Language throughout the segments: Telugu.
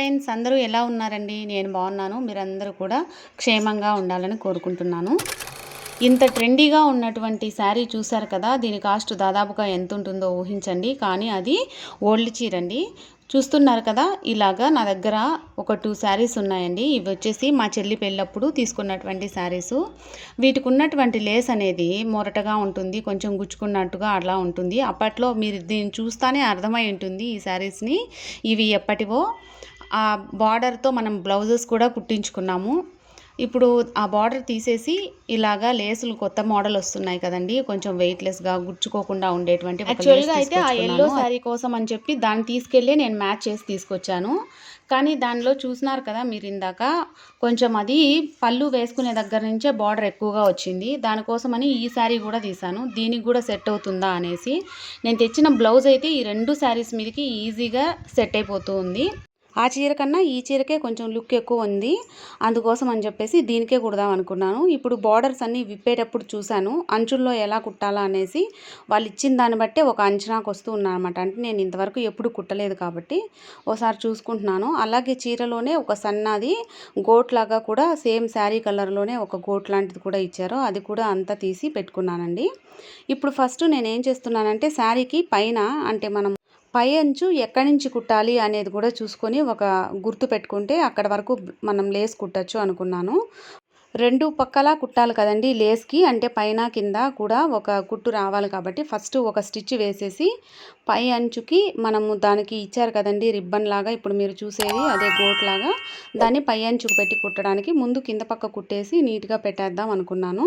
ఫ్రెండ్స్ అందరూ ఎలా ఉన్నారండి? నేను బాగున్నాను. మీరందరూ కూడా క్షేమంగా ఉండాలని కోరుకుంటున్నాను. ఇంత ట్రెండీగా ఉన్నటువంటి శారీ చూశారు కదా దీని కాస్ట్ దాదాపుగా ఎంత ఉంటుందో ఊహించండి. కానీ అది ఓల్డ్ చీర అండి చూస్తున్నారు కదా ఇలాగా నా దగ్గర ఒక టూ శారీస్ ఉన్నాయండి. ఇవి వచ్చేసి మా చెల్లి పెళ్ళప్పుడు తీసుకున్నటువంటి శారీస్. వీటికి ఉన్నటువంటి లేస్ అనేది మొరటగా ఉంటుంది కొంచెం గుచ్చుకున్నట్టుగా అలా ఉంటుంది. అప్పట్లో మీరు దీన్ని చూస్తానే అర్థమై ఉంటుంది ఈ శారీస్ని. ఇవి ఎప్పటివో ఆ బార్డర్తో మనం బ్లౌజెస్ కూడా కుట్టించుకున్నాము. ఇప్పుడు ఆ బార్డర్ తీసేసి ఇలాగా లేసులు కొత్త మోడల్ వస్తున్నాయి కదండి. కొంచెం వెయిట్లెస్గా గుచ్చుకోకుండా ఉండేటువంటి యాక్చువల్గా అయితే ఆ ఎల్లో శారీ కోసం అని చెప్పి దాన్ని తీసుకెళ్ళి నేను మ్యాచ్ చేసి తీసుకొచ్చాను. కానీ దానిలో చూసినారు కదా మీరు ఇందాక కొంచెం అది పళ్ళు వేసుకునే దగ్గర నుంచే బార్డర్ ఎక్కువగా వచ్చింది. దానికోసమని ఈ శారీ కూడా తీసాను. దీనికి కూడా సెట్ అవుతుందా అనేసి. నేను తెచ్చిన బ్లౌజ్ అయితే ఈ రెండు శారీస్ మీదకి ఈజీగా సెట్ అయిపోతూ ఉంది. ఆ చీర కన్నా ఈ చీరకే కొంచెం లుక్ ఎక్కువ ఉంది. అందుకోసం అని చెప్పేసి దీనికే కుడదాం అనుకున్నాను. ఇప్పుడు బార్డర్స్ అన్నీ విప్పేటప్పుడు చూశాను. అంచుల్లో ఎలా కుట్టాలా అనేసి వాళ్ళు ఇచ్చిన దాన్ని బట్టే ఒక అంచనాకు వస్తూ ఉన్నాను అనమాట అంటే నేను ఇంతవరకు ఎప్పుడు కుట్టలేదు కాబట్టి ఓసారి చూసుకుంటున్నాను. అలాగే చీరలోనే ఒక సన్నది గోట్ లాగా కూడా సేమ్ శారీ కలర్లోనే ఒక గోట్ లాంటిది కూడా ఇచ్చారు. అది కూడా అంతా తీసి పెట్టుకున్నానండి. ఇప్పుడు ఫస్ట్ నేను ఏం చేస్తున్నానంటే శారీకి పైన అంటే మనం పై అంచు ఎక్కడి నుంచి కుట్టాలి అనేది కూడా చూసుకొని ఒక గుర్తు పెట్టుకుంటే అక్కడ వరకు మనం లేస్ కుట్టచ్చు అనుకున్నాను. రెండు పక్కలా కుట్టాలి కదండి లేస్కి అంటే పైన కింద కూడా ఒక కుట్టు రావాలి కాబట్టి ఫస్ట్ ఒక స్టిచ్ వేసేసి పై అంచుకి మనము దానికి ఇచ్చారు కదండి రిబ్బన్ లాగా ఇప్పుడు మీరు చూసేది అదే గోట్ లాగా దాన్ని పై అంచుకు పెట్టి కుట్టడానికి ముందు కింద పక్క కుట్టేసి నీట్గా పెట్టేద్దాం అనుకున్నాను.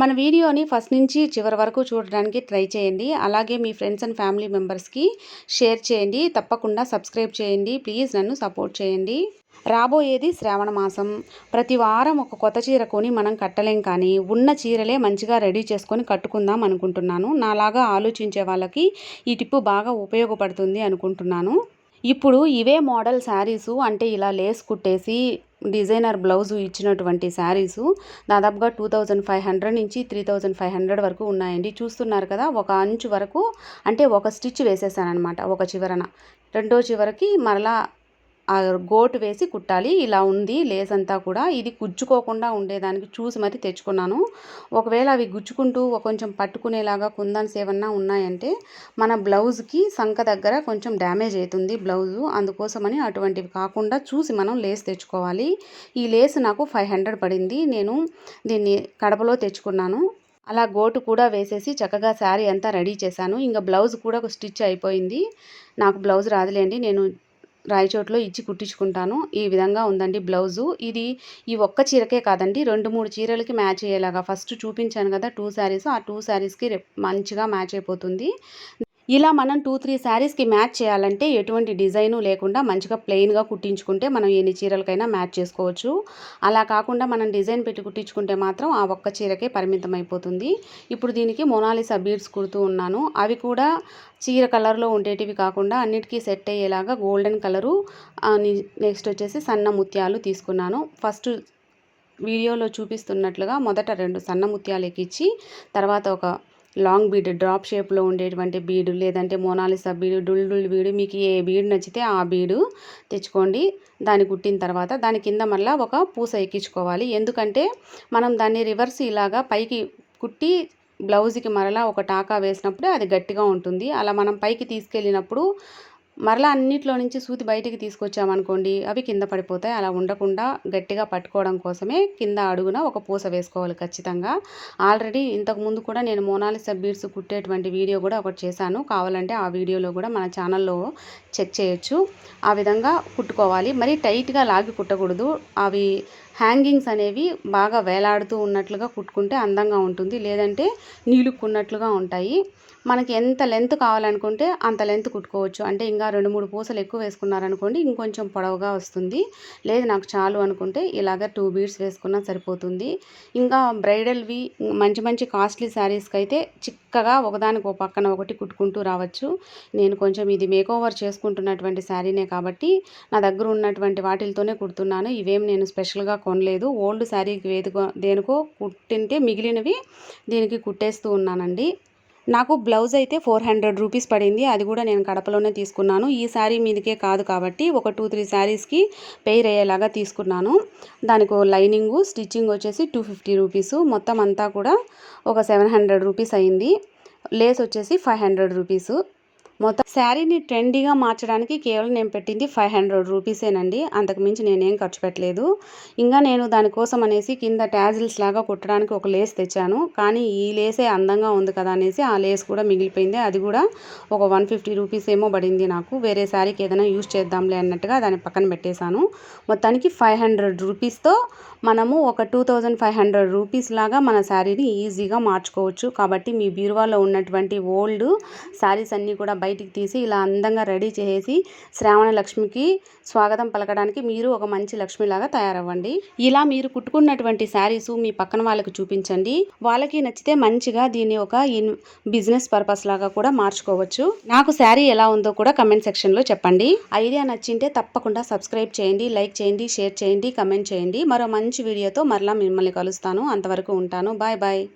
మన వీడియోని ఫస్ట్ నుంచి చివరి వరకు చూడడానికి ట్రై చేయండి. అలాగే మీ ఫ్రెండ్స్ అండ్ ఫ్యామిలీ మెంబర్స్కి షేర్ చేయండి. తప్పకుండా సబ్స్క్రైబ్ చేయండి. ప్లీజ్ నన్ను సపోర్ట్ చేయండి. రాబోయేది శ్రావణ మాసం. ప్రతి వారం ఒక కొత్త చీర కొని మనం కట్టలేం కానీ ఉన్న చీరలే మంచిగా రెడీ చేసుకొని కట్టుకుందాం అనుకుంటున్నాను. నాలాగా ఆలోచించే వాళ్ళకి ఈ టిప్పు బాగా ఉపయోగపడుతుంది అనుకుంటున్నాను. ఇప్పుడు ఇవే మోడల్ శారీసు అంటే ఇలా లేస్ కుట్టేసి డిజైనర్ బ్లౌజ్ ఇచ్చినటువంటి శారీస్ దాదాపుగా టూ థౌజండ్ ఫైవ్ హండ్రెడ్ నుంచి త్రీ థౌజండ్ ఫైవ్ హండ్రెడ్ వరకు ఉన్నాయండి. చూస్తున్నారు కదా ఒక అంచు వరకు అంటే ఒక స్టిచ్ వేసేసాను అనమాట ఒక చివరన. రెండో చివరికి మరలా గోటు వేసి కుట్టాలి. ఇలా ఉంది లేస్ అంతా కూడా. ఇది గుచ్చుకోకుండా ఉండేదానికి చూసి మరి తెచ్చుకున్నాను. ఒకవేళ అవి గుచ్చుకుంటూ కొంచెం పట్టుకునేలాగా కుందన్స్ ఏమన్నా ఉన్నాయంటే మన బ్లౌజ్కి సంఖ దగ్గర కొంచెం డ్యామేజ్ అవుతుంది బ్లౌజు. అందుకోసమని అటువంటివి కాకుండా చూసి మనం లేస్ తెచ్చుకోవాలి. ఈ లేస్ నాకు ఫైవ్ హండ్రెడ్ పడింది. నేను దీన్ని కడపలో తెచ్చుకున్నాను. అలా గోటు కూడా వేసేసి చక్కగా శారీ అంతా రెడీ చేశాను. ఇంకా బ్లౌజ్ కూడా ఒక స్టిచ్ అయిపోయింది. నాకు బ్లౌజ్ రాదులేండి. నేను రాయచోట్లో ఇచ్చి కుట్టించుకుంటాను. ఈ విధంగా ఉందండి బ్లౌజు. ఇది ఈ ఒక్క చీరకే కాదండి రెండు మూడు చీరలకి మ్యాచ్ అయ్యేలాగా. ఫస్ట్ చూపించాను కదా టూ శారీస్. ఆ టూ శారీస్కి మంచిగా మ్యాచ్ అయిపోతుంది. ఇలా మనం టూ త్రీ శారీస్కి మ్యాచ్ చేయాలంటే ఎటువంటి డిజైను లేకుండా మంచిగా ప్లెయిన్గా కుట్టించుకుంటే మనం ఎన్ని చీరలకైనా మ్యాచ్ చేసుకోవచ్చు. అలా కాకుండా మనం డిజైన్ పెట్టి కుట్టించుకుంటే మాత్రం ఆ ఒక్క చీరకే పరిమితం అయిపోతుంది. ఇప్పుడు దీనికి మొనాలిసా బీడ్స్ కుడుతూ ఉన్నాను. అవి కూడా చీర కలర్లో ఉండేటివి కాకుండా అన్నిటికీ సెట్ అయ్యేలాగా గోల్డెన్ కలరు నెక్స్ట్ వచ్చేసి సన్న ముత్యాలు తీసుకున్నాను. ఫస్ట్ వీడియోలో చూపిస్తున్నట్లుగా మొదట రెండు సన్న ముత్యాలు ఎక్కించి తర్వాత ఒక లాంగ్ బీడ్ డ్రాప్ షేప్లో ఉండేటువంటి బీడు లేదంటే మోనాలిసా బీడు డుల్ డుల్ బీడు మీకు ఏ బీడు నచ్చితే ఆ బీడు తెచ్చుకోండి. దాన్ని కుట్టిన తర్వాత దాని కింద మళ్ళీ ఒక పూస ఎక్కించుకోవాలి. ఎందుకంటే మనం దాన్ని రివర్స్ ఇలాగా పైకి కుట్టి బ్లౌజ్కి మరలా ఒక టాకా వేసినప్పుడు అది గట్టిగా ఉంటుంది. అలా మనం పైకి తీసుకెళ్ళినప్పుడు మరలా అన్నిట్లో నుంచి సూతి బయటికి తీసుకొచ్చామనుకోండి అవి కింద పడిపోతాయి. అలా ఉండకుండా గట్టిగా పట్టుకోవడం కోసమే కింద అడుగున ఒక పూస వేసుకోవాలి ఖచ్చితంగా. ఆల్రెడీ ఇంతకుముందు కూడా నేను మోనాలిసా బీడ్స్ కుట్టేటువంటి వీడియో కూడా ఒకటి చేశాను. కావాలంటే ఆ వీడియోలో కూడా మన ఛానల్లో చెక్ చేయొచ్చు. ఆ విధంగా కుట్టుకోవాలి. మరి టైట్గా లాగి కుట్టకూడదు. అవి హ్యాంగింగ్స్ అనేవి బాగా వేలాడుతూ ఉన్నట్లుగా కుట్టుకుంటే అందంగా ఉంటుంది లేదంటే నీలుక్కున్నట్లుగా ఉంటాయి. మనకి ఎంత లెంత్ కావాలనుకుంటే అంత లెంత్ కుట్టుకోవచ్చు. అంటే ఇంకా రెండు మూడు పూసలు ఎక్కువ వేసుకున్నారనుకోండి ఇంకొంచెం పొడవుగా వస్తుంది. లేదు నాకు చాలు అనుకుంటే ఇలాగ టూ బీడ్స్ వేసుకున్నా సరిపోతుంది. ఇంకా బ్రైడల్వి మంచి మంచి కాస్ట్లీ శారీస్కి అయితే చిక్కగా ఒకదానికి ఒక పక్కన ఒకటి కుట్టుకుంటూ రావచ్చు. నేను కొంచెం ఇది మేకోవర్ చేసుకుంటున్నటువంటి శారీనే కాబట్టి నా దగ్గర ఉన్నటువంటి వాటిలతోనే కుడుతున్నాను. ఇవేం నేను స్పెషల్గా కొనలేదు. ఓల్డ్ శారీకి వేదుకో దేనికో కుట్టింటే మిగిలినవి దీనికి కుట్టేస్తూ ఉన్నానండి. నాకు బ్లౌజ్ అయితే ఫోర్ హండ్రెడ్ రూపీస్ పడింది. అది కూడా నేను కడపలోనే తీసుకున్నాను. ఈ శారీ మీదకే కాదు కాబట్టి ఒక టూ త్రీ శారీస్కి పెయిర్ అయ్యేలాగా తీసుకున్నాను. దానికి లైనింగు స్టిచ్చింగ్ వచ్చేసి టూ ఫిఫ్టీ రూపీస్. మొత్తం అంతా కూడా ఒక సెవెన్ హండ్రెడ్ రూపీస్ అయింది. లేస్ వచ్చేసి ఫైవ్ హండ్రెడ్ రూపీస్. మొత్తం శారీని ట్రెండీగా మార్చడానికి కేవలం నేను పెట్టింది ఫైవ్ హండ్రెడ్ రూపీసేనండి అంతకు మించి నేనేం ఖర్చు పెట్టలేదు. ఇంకా నేను దానికోసం అనేసి కింద ట్యాజిల్స్ లాగా కుట్టడానికి ఒక లేస్ తెచ్చాను. కానీ ఈ లేసే అందంగా ఉంది కదా అనేసి ఆ లేస్ కూడా మిగిలిపోయింది. అది కూడా ఒక వన్ ఫిఫ్టీ రూపీస్ ఏమో పడింది నాకు. వేరే శారీకి ఏదైనా యూజ్ చేద్దాంలే అన్నట్టుగా దాన్ని పక్కన పెట్టేశాను. మొత్తానికి ఫైవ్ హండ్రెడ్ రూపీస్తో మనము ఒక two thousand five hundred rupees లాగా మన శారీని ఈజీగా మార్చుకోవచ్చు. కాబట్టి మీ బీరువాలో ఉన్నటువంటి ఓల్డ్ శారీస్ అన్నీ కూడా బయటికి తీసి ఇలా అందంగా రెడీ చేసి శ్రావణ లక్ష్మికి స్వాగతం పలకడానికి మీరు ఒక మంచి లక్ష్మిలాగా తయారవ్వండి. ఇలా మీరు కుట్టుకున్నటువంటి శారీస్ మీ పక్కన వాళ్ళకి చూపించండి. వాళ్ళకి నచ్చితే మంచిగా దీన్ని ఒక ఇన్ బిజినెస్ పర్పస్ లాగా కూడా మార్చుకోవచ్చు. నాకు శారీ ఎలా ఉందో కూడా కమెంట్ సెక్షన్లో చెప్పండి. ఐడియా నచ్చింటే తప్పకుండా సబ్స్క్రైబ్ చేయండి లైక్ చేయండి షేర్ చేయండి కమెంట్ చేయండి. మరో మంచి వీడియోతో మరలా మిమ్మల్ని కలుస్తాను. అంతవరకు ఉంటాను. Bye bye.